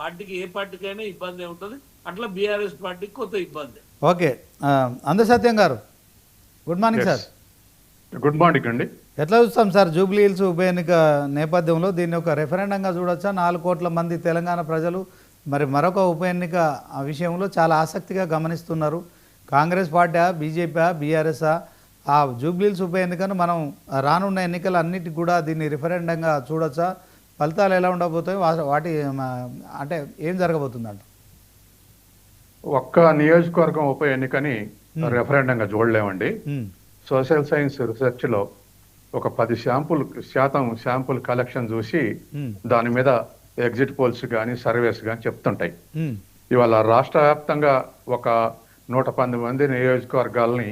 పార్టీకి ఏ పార్టీకైనా ఇబ్బంది ఉంటుంది అట్లా బీఆర్ఎస్ పార్టీకి కొత్త ఇబ్బంది. ఓకే. అందసత్యం గారు good morning sir. Good morning అండి. ఎట్లా చూస్తాం సార్ జూబ్లీ హిల్స్ ఉప ఎన్నిక నేపథ్యంలో? దీన్ని ఒక రెఫరెండంగా చూడొచ్చా? నాలుగు కోట్ల మంది తెలంగాణ ప్రజలు మరి మరొక ఉప ఎన్నిక ఆ విషయంలో చాలా ఆసక్తిగా గమనిస్తున్నారు. కాంగ్రెస్ పార్టీ బీజేపీ బీఆర్ఎస్ ఆ జూబ్లీ హిల్స్ ఉప ఎన్నికను మనం రానున్న ఎన్నికలు అన్నిటికి కూడా దీన్ని రిఫరెండంగా చూడొచ్చా? ఫలితాలు ఎలా ఉండబోతాయి వాటి అంటే ఏం జరగబోతుందంట? ఒక్క నియోజకవర్గం ఉప ఎన్నికని రెఫరెండంగా చూడలేమండి సోషల్ సైన్స్ రీసెర్చ్లో ఒక పది శాంపుల్ శాతం శాంపుల్ కలెక్షన్ చూసి దాని మీద ఎగ్జిట్ పోల్స్ కానీ సర్వేస్ కానీ చెప్తుంటాయి. ఇవాళ రాష్ట్ర వ్యాప్తంగా ఒక నూట పంతొమ్మిది మంది నియోజకవర్గాలని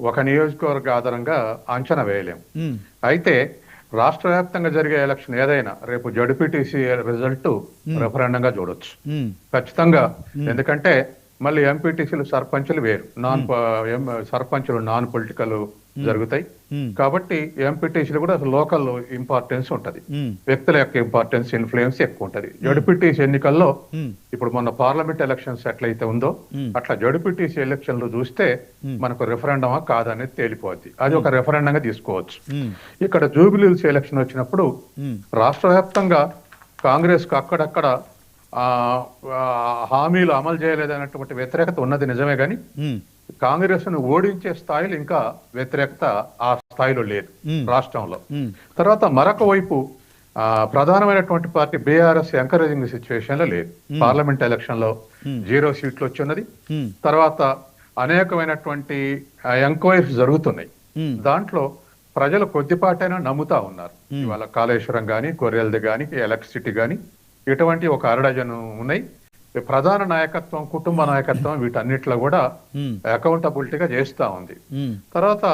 ఒక నియోజకవర్గ ఆధారంగా అంచనా వేయలేం. ఉమ్, అయితే రాష్ట్ర వ్యాప్తంగా జరిగే ఎలక్షన్ ఏదైనా రేపు జడ్పీటీసీ రిజల్ట్ రెఫరెండంగా చూడొచ్చు. ఖచ్చితంగా. ఎందుకంటే మళ్ళీ ఎంపీటీసీలు సర్పంచులు వేరు. నాన్ సర్పంచులు నాన్ పొలిటికల్ జరుగుతాయి. కాబట్టి ఎంపీటీసీలు కూడా లోకల్ ఇంపార్టెన్స్ ఉంటది. వ్యక్తుల యొక్క ఇంపార్టెన్స్ ఇన్ఫ్లుయెన్స్ ఎక్కువ ఉంటది. జడ్పీటీసీ ఎన్నికల్లో ఇప్పుడు మొన్న పార్లమెంట్ ఎలక్షన్స్ ఎట్లయితే ఉందో. అట్లా జడ్పీటీసీ ఎలక్షన్లు చూస్తే మనకు రెఫరెండమా కాదనేది తేలిపోద్ది. అది ఒక రెఫరెండంగా తీసుకోవచ్చు. ఇక్కడ జూబిలీస్ ఎలక్షన్ వచ్చినప్పుడు రాష్ట్ర వ్యాప్తంగా కాంగ్రెస్కు అక్కడక్కడ హామీలు అమలు చేయలేదన్నటువంటి వ్యతిరేకత ఉన్నది నిజమే కానీ కాంగ్రెస్ను ఓడించే స్థాయిలో ఇంకా వ్యతిరేకత ఆ స్థాయిలో లేదు. రాష్ట్రంలో. తర్వాత మరొక వైపు ఆ, ప్రధానమైనటువంటి పార్టీ బీఆర్ఎస్ ఎంకరేజింగ్ సిచ్యువేషన్లో లేదు పార్లమెంట్ ఎలక్షన్లో జీరో సీట్లు వచ్చిన్నది ఉమ్, తర్వాత అనేకమైనటువంటి ఎంక్వైరీస్ జరుగుతున్నాయి. దాంట్లో ప్రజలు కొద్దిపాటైనా నమ్ముతా ఉన్నారు. ఇవాళ కాళేశ్వరం గాని కొర్రెల్ది గాని ఎలక్ట్రిసిటీ గాని ఇటువంటి ఒక అరడజను ఉన్నాయి. ప్రధాన నాయకత్వం కుటుంబ నాయకత్వం వీటన్నిటిలో కూడా అకౌంటబిలిటీగా చేస్తా ఉంది. తర్వాత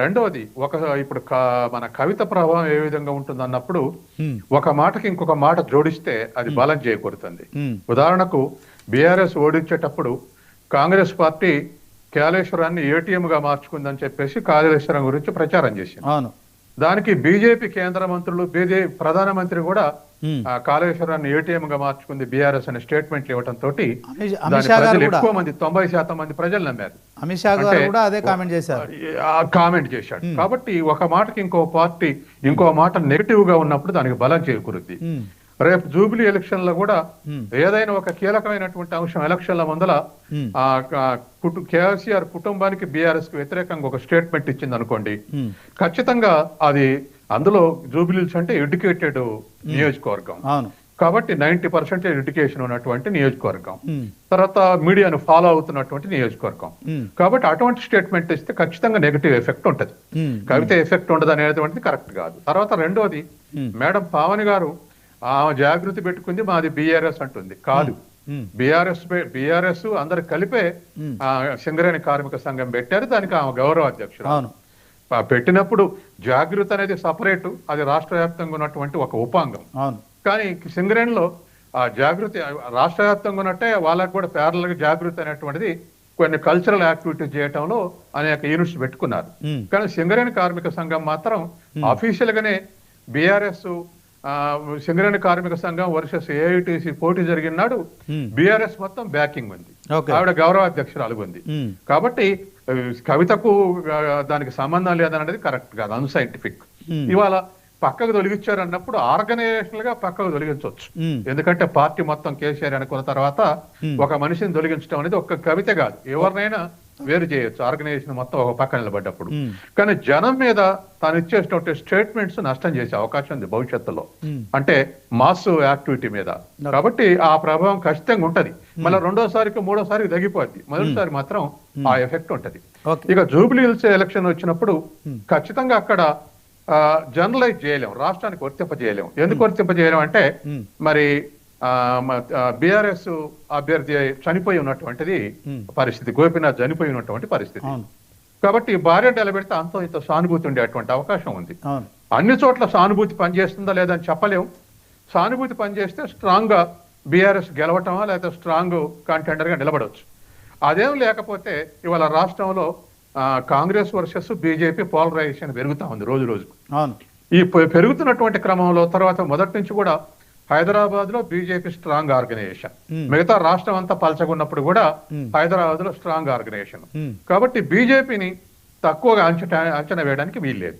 రెండవది ఒక ఇప్పుడు మన కవిత ప్రభావం ఏ విధంగా ఉంటుంది అన్నప్పుడు ఒక మాటకి ఇంకొక మాట జోడిస్తే అది బలం చేకూరుతుంది. ఉదాహరణకు బీఆర్ఎస్ ఓడించేటప్పుడు కాంగ్రెస్ పార్టీ కాళేశ్వరాన్ని ఏటీఎం గా మార్చుకుందని చెప్పేసి కాళేశ్వరం గురించి ప్రచారం చేసింది. దానికి బీజేపీ కేంద్ర మంత్రులు బీజేపీ ప్రధానమంత్రి కూడా కాళేశ్వరాన్ని ఏటీఎం గా మార్చుకుంది బీఆర్ఎస్ అనే స్టేట్మెంట్లు ఇవ్వడం తోటి ఎక్కువ మంది తొంభై శాతం మంది ప్రజలు నమ్మారు. అమిత్ షా కూడా అదే కామెంట్ చేశారు. కామెంట్ చేశాడు. కాబట్టి ఒక మాటకి ఇంకో పార్టీ ఇంకో మాట నెగిటివ్గా ఉన్నప్పుడు దానికి బలం చేకూరుద్ది. రేపు జూబిలీ ఎలక్షన్లో కూడా. ఏదైనా ఒక కీలకమైనటువంటి అంశం ఎలక్షన్ల ముందల కేసీఆర్ కుటుంబానికి బీఆర్ఎస్కి వ్యతిరేకంగా ఒక స్టేట్మెంట్ ఇచ్చింది అనుకోండి ఖచ్చితంగా అది అందులో జూబిలీస్ అంటే ఎడ్యుకేటెడ్ నియోజకవర్గం. కాబట్టి నైన్టీ పర్సెంటేజ్ ఎడ్యుకేషన్ ఉన్నటువంటి నియోజకవర్గం. తర్వాత మీడియాను ఫాలో అవుతున్నటువంటి నియోజకవర్గం. కాబట్టి అటువంటి స్టేట్మెంట్ ఇస్తే ఖచ్చితంగా నెగిటివ్ ఎఫెక్ట్ ఉంటది. కవిత ఎఫెక్ట్ ఉండదు అనేటువంటిది కరెక్ట్ కాదు. తర్వాత రెండోది. మేడం పావని గారు ఆమె జాగృతి పెట్టుకుంది మాది బీఆర్ఎస్ అంటుంది. కాదు. బీఆర్ఎస్ బీఆర్ఎస్ అందరు కలిపే. ఆ, సింగరేణి కార్మిక సంఘం పెట్టారు. దానికి ఆమె గౌరవ అధ్యక్షుడు పెట్టినప్పుడు జాగృతి అనేది సపరేట్ అది రాష్ట్ర వ్యాప్తంగా ఉన్నటువంటి ఒక ఉపాంగం. అవును. కానీ సింగరేణిలో ఆ జాగృతి రాష్ట్ర వ్యాప్తంగా ఉన్నట్టే వాళ్ళకి కూడా ప్యారల్గా జాగృతి అనేటువంటిది కొన్ని కల్చరల్ యాక్టివిటీస్ చేయటంలో అనేక యూనిట్స్ పెట్టుకున్నారు. కానీ సింగరేణి కార్మిక సంఘం మాత్రం అఫీషియల్ గానే బీఆర్ఎస్ సింగరేణి కార్మిక సంఘం వర్సెస్ ఏఐటిసి పోటీ జరిగిన నాడు Hmm. బీఆర్ఎస్ మొత్తం బ్యాకింగ్ ఉంది. ఆవిడ గౌరవ అధ్యక్షురాలు ఉంది. ఉమ్, కాబట్టి కవితకు దానికి సంబంధం లేదన్నది కరెక్ట్ కాదు అన్సైంటిఫిక్ Hmm. ఇవాళ పక్కకు తొలగించారు అన్నప్పుడు ఆర్గనైజేషనల్గా పక్కకు తొలగించవచ్చు ఎందుకంటే పార్టీ మొత్తం కేసీఆర్ అనుకున్న తర్వాత Hmm. ఒక మనిషిని తొలగించడం అనేది ఒక కవిత కాదు. ఎవరినైనా వేరు చేయొచ్చు. ఆర్గనైజేషన్ మొత్తం ఒక పక్క నిలబడ్డప్పుడు. కానీ జనం మీద తాను ఇచ్చేటువంటి స్టేట్మెంట్స్ నష్టం చేసే అవకాశం ఉంది భవిష్యత్తులో. అంటే మాస్ యాక్టివిటీ మీద. కాబట్టి ఆ ప్రభావం ఖచ్చితంగా ఉంటది. మళ్ళీ రెండోసారికి మూడోసారికి తగ్గిపోద్ది. మొదటిసారి మాత్రం ఆ ఎఫెక్ట్ ఉంటది. ఇక జూబ్లీ హిల్స్ ఎలక్షన్ వచ్చినప్పుడు ఖచ్చితంగా అక్కడ జనరలైజ్ చేయలేం. రాష్ట్రానికి వర్తింప చేయలేం ఎందుకు వర్తింప చేయలేం అంటే మరి బీఆర్ఎస్ అభ్యర్థి చనిపోయి ఉన్నటువంటిది. పరిస్థితి. గోపీనాథ్ చనిపోయి ఉన్నటువంటి పరిస్థితి. కాబట్టి భార్య నిలబెడితే అంతో ఇంత సానుభూతి ఉండేటువంటి అవకాశం ఉంది. అన్ని చోట్ల సానుభూతి పనిచేస్తుందా లేదని చెప్పలేం సానుభూతి పనిచేస్తే స్ట్రాంగ్గా బీఆర్ఎస్ గెలవటమా లేదా స్ట్రాంగ్ కంటెండర్గా నిలబడవచ్చు అదేం లేకపోతే ఇవాళ రాష్ట్రంలో కాంగ్రెస్ వర్సెస్ బీజేపీ పోలరైజేషన్ పెరుగుతా ఉంది రోజు రోజు ఈ పెరుగుతున్నటువంటి క్రమంలో తర్వాత మొదటి నుంచి కూడా హైదరాబాద్లో బీజేపీ స్ట్రాంగ్ ఆర్గనైజేషన్. మిగతా రాష్ట్రం అంతా పలచగున్నప్పుడు కూడా. హైదరాబాద్లో స్ట్రాంగ్ ఆర్గనైజేషన్. కాబట్టి బీజేపీని తక్కువగా అంచనా అంచనా వేయడానికి వీల్లేదు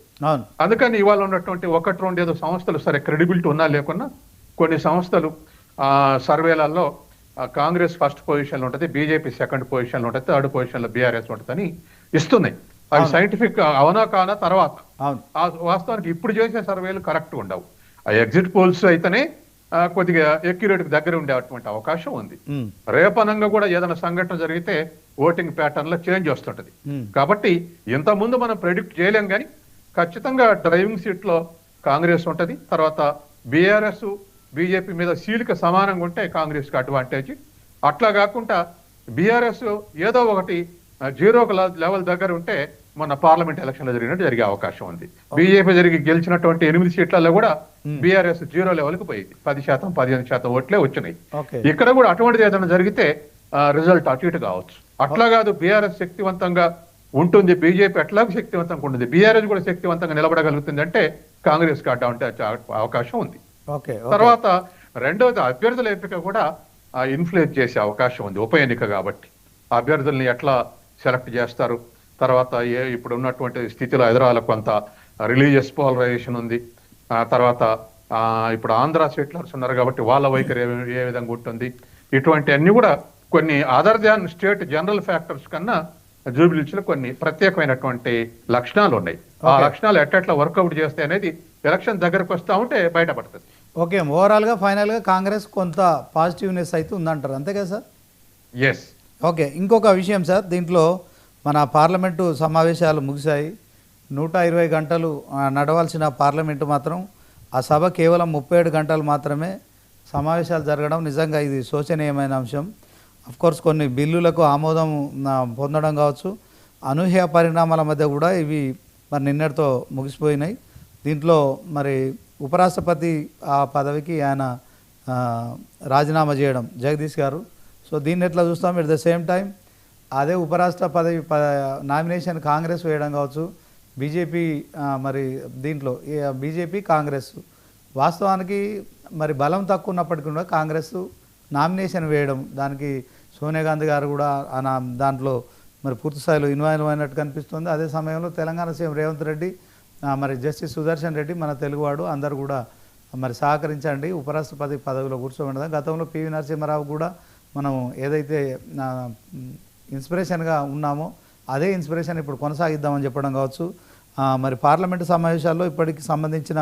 అందుకని ఇవాళ ఉన్నటువంటి ఒకటి రెండు ఏదో సంస్థలు సరే క్రెడిబిలిటీ ఉన్నా లేకున్నా కొన్ని సంస్థలు ఆ, సర్వేలలో కాంగ్రెస్ ఫస్ట్ పొజిషన్ ఉంటుంది బీజేపీ సెకండ్ పొజిషన్ ఉంటుంది థర్డ్ పొజిషన్లో బీఆర్ఎస్ ఉంటుందని ఇస్తున్నాయి. అవి సైంటిఫిక్ అవునా కానా తర్వాత. వాస్తవానికి ఇప్పుడు చేసే సర్వేలు కరెక్ట్ ఉండవు. ఆ ఎగ్జిట్ పోల్స్ అయితేనే కొద్దిగా కి దగ్గర ఉండేటువంటి అవకాశం ఉంది. రేపనంగా కూడా ఏదైనా సంఘటన జరిగితే ఓటింగ్ ప్యాటర్న్లో చేంజ్ వస్తుంటది. కాబట్టి ఇంత ముందు మనం ప్రెడిక్ట్ చేయలేం కానీ ఖచ్చితంగా డ్రైవింగ్ సీట్లో కాంగ్రెస్ ఉంటది. తర్వాత బీఆర్ఎస్ బీజేపీ మీద సీలుకి సమానంగా ఉంటే కాంగ్రెస్కి అడ్వాంటేజ్. అట్లా కాకుండా బీఆర్ఎస్ ఏదో ఒకటి జీరో లెవెల్ దగ్గర ఉంటే మొన్న పార్లమెంట్ ఎలక్షన్లో జరిగినట్టు జరిగే అవకాశం ఉంది. బీజేపీ జరిగి గెలిచినటువంటి ఎనిమిది సీట్లలో కూడా బీఆర్ఎస్ జీరో లెవెల్కు పోయింది. పది శాతం పదిహేను శాతం ఓట్లే వచ్చినాయి. ఇక్కడ కూడా అటువంటిది ఏదైనా జరిగితే రిజల్ట్ అటు ఇటు కావచ్చు. అట్లా కాదు బీఆర్ఎస్ శక్తివంతంగా ఉంటుంది బీజేపీ ఎట్లాగో శక్తివంతంగా ఉంటుంది. బీఆర్ఎస్ కూడా శక్తివంతంగా నిలబడగలుగుతుంది అంటే కాంగ్రెస్కి అడ్డా ఉంటే అవకాశం ఉంది. తర్వాత రెండవది అభ్యర్థుల ఎంపిక కూడా ఇన్ఫ్లుయెన్స్ చేసే అవకాశం ఉంది ఉప ఎన్నిక కాబట్టి. అభ్యర్థుల్ని ఎట్లా సెలెక్ట్ చేస్తారు? తర్వాత ఏ ఇప్పుడు ఉన్నటువంటి స్థితిలో హైదరాబాద్ కొంత రిలీజియస్ పోలరైజేషన్ ఉంది. ఆ తర్వాత ఇప్పుడు ఆంధ్ర సెటిలర్స్ ఉన్నారు కాబట్టి వాళ్ళ వైఖరి ఏ- విధంగా ఉంటుంది. ఇటువంటి అన్ని కూడా కొన్ని other than state general factors కన్నా జూబిలీస్లో కొన్ని ప్రత్యేకమైనటువంటి లక్షణాలు ఉన్నాయి. ఆ లక్షణాలు ఎట్లా వర్కౌట్ చేస్తాయి అనేది ఎలక్షన్ దగ్గరకు వస్తా ఉంటే బయటపడుతుంది. ఓకే ఓవరాల్గా ఫైనల్గా కాంగ్రెస్ కొంత పాజిటివ్నెస్ అయితే ఉందంటారు. అంతే కదా సార్? ఎస్ ఓకే ఇంకొక విషయం సార్ దీంట్లో మన పార్లమెంటు సమావేశాలు ముగిశాయి. నూట ఇరవై గంటలు నడవాల్సిన పార్లమెంటు మాత్రం ఆ సభ కేవలం ముప్పై ఏడు గంటలు మాత్రమే సమావేశాలు జరగడం నిజంగా ఇది శోచనీయమైన అంశం. కోర్స్ కొన్ని బిల్లులకు ఆమోదం పొందడం కావచ్చు. అనూహ్య పరిణామాల మధ్య కూడా ఇవి మరి నిన్నటితో ముగిసిపోయినాయి. దీంట్లో మరి ఉపరాష్ట్రపతి ఆ పదవికి ఆయన రాజీనామా చేయడం. జగదీష్ గారు. సో దీన్ని ఎట్లా చూస్తాం? ఎట్ ద సేమ్ టైం అదే ఉపరాష్ట్ర పదవి నామినేషన్ కాంగ్రెస్ వేయడం కావచ్చు బీజేపీ మరి దీంట్లో బీజేపీ కాంగ్రెస్. వాస్తవానికి మరి బలం తక్కువ ఉన్నప్పటికీ కూడా కాంగ్రెస్ నామినేషన్ వేయడం దానికి సోనియా గాంధీ గారు కూడా ఆ దాంట్లో మరి పూర్తి స్థాయిలో ఇన్వాల్వ్ అయినట్టు కనిపిస్తుంది. అదే సమయంలో తెలంగాణ సీఎం రేవంత్ రెడ్డి మరి జస్టిస్ సుదర్శన్ రెడ్డి మన తెలుగువాడు అందరు కూడా మరి సహకరించండి. ఉపరాష్ట్రపతి పదవిలో కూర్చోబెడదాం. గతంలో పివి నరసింహారావు కూడా మనం ఏదైతే ఇన్స్పిరేషన్గా ఉన్నామో. అదే ఇన్స్పిరేషన్ ఇప్పుడు కొనసాగిద్దామని చెప్పడం కావచ్చు. మరి పార్లమెంటు సమావేశాల్లో ఇప్పటికి సంబంధించిన